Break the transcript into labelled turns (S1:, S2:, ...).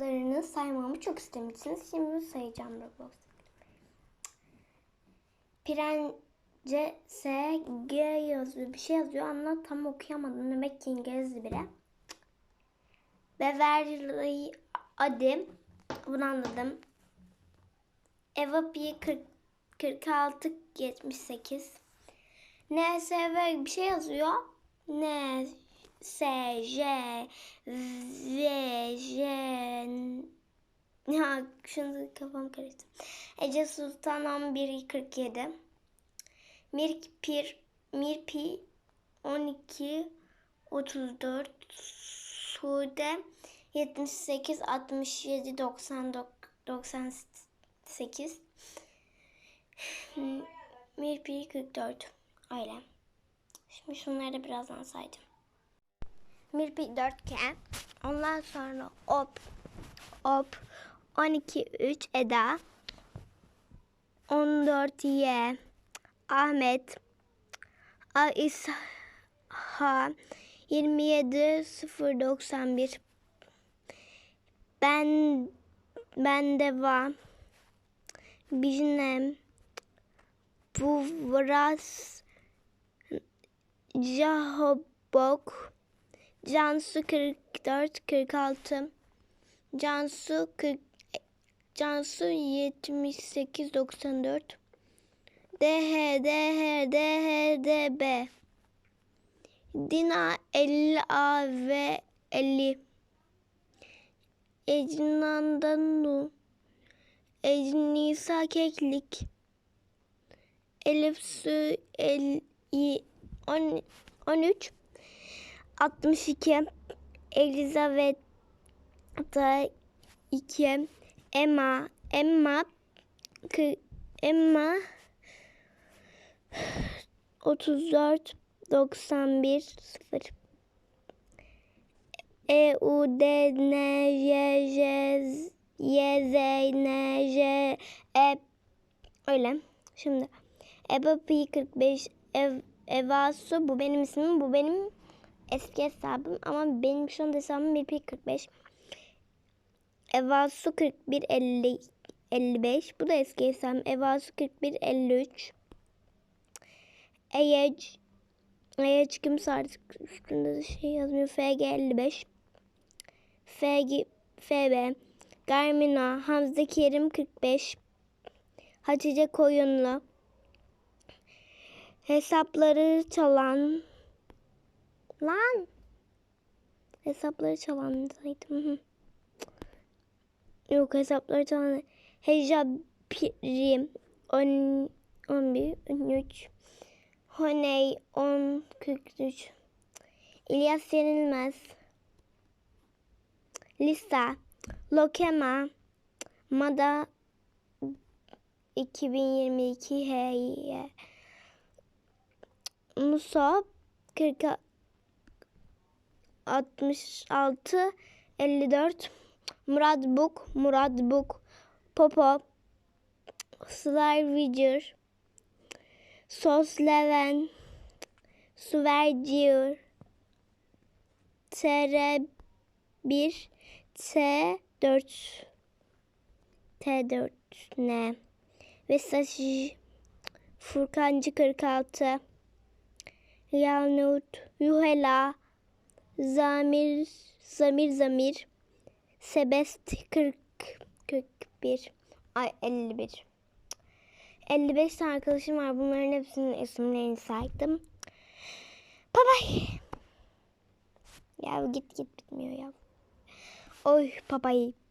S1: Larını saymamı çok istemişsiniz. Şimdi sayacağım Roblox. Pirence S G yazıyor. Bir şey yazıyor ama tam okuyamadım. Demek ki İngilizce biri. Beverly Adim. Bunu anladım. Eva P 40, 46 78. N S V bir şey yazıyor. N S J V J ya şunu kafam karıştı. Ece Sultan 11 47. Mir Pir Mir Pi 12 34 Sude 78 67 99 98 Mir Pi 44 öyle. Şimdi şunları da birazdan sayacağım. 4 iken ondan sonra op op 12 3 Eda 14 Y Ahmet İsha 27 091 Ben ben de var Biznem Bu Vras Jahobok Cansu 44 46 Cansu 40 Cansu 78 94 DH DH DH DB Dina 50 A ve 50 Ecnandanu Ecnisa Keklik. Elif Su el, 10, 13 62 Elizabeth da 2 Emma Emma Emma 34 91 0 E U D N J J Y Z N J E öyle. Şimdi Eba Pi 45 Ev Evasu bu benim ismim. Bu benim eski hesabım ama benim şu an hesabım 1 Pi 45. Evasu 41 50 55. Bu da eski hesabım. Evasu 41 53. Eyec Eyec kimse artık üstünde de şey yazmıyor. FG 55. FG FB Garmina Hamza Kerim 45. Hatice Koyunlu. Hesapları çalan lan! Hesapları çalan saydım. Yok hesapları çalan Heja Prim 10 11 13 Honey 10 43 İlyas Yenilmez. Lisa. Lokema. Mada. 2022 Hey Musa 40 66 54 Murat Buk Murat Buk Popo Sly Vidger Sos Leven Suvergier TR1 T4 T4 ne? Vesaj Furkancı 46 Yalnut Yuhela Zamir Zamir Zamir Sebest 40 41 Ay 51 55 tane arkadaşım var. Bunların hepsinin isimlerini saydım. Bye bye. Ya git git bitmiyor ya. Oy bye bye.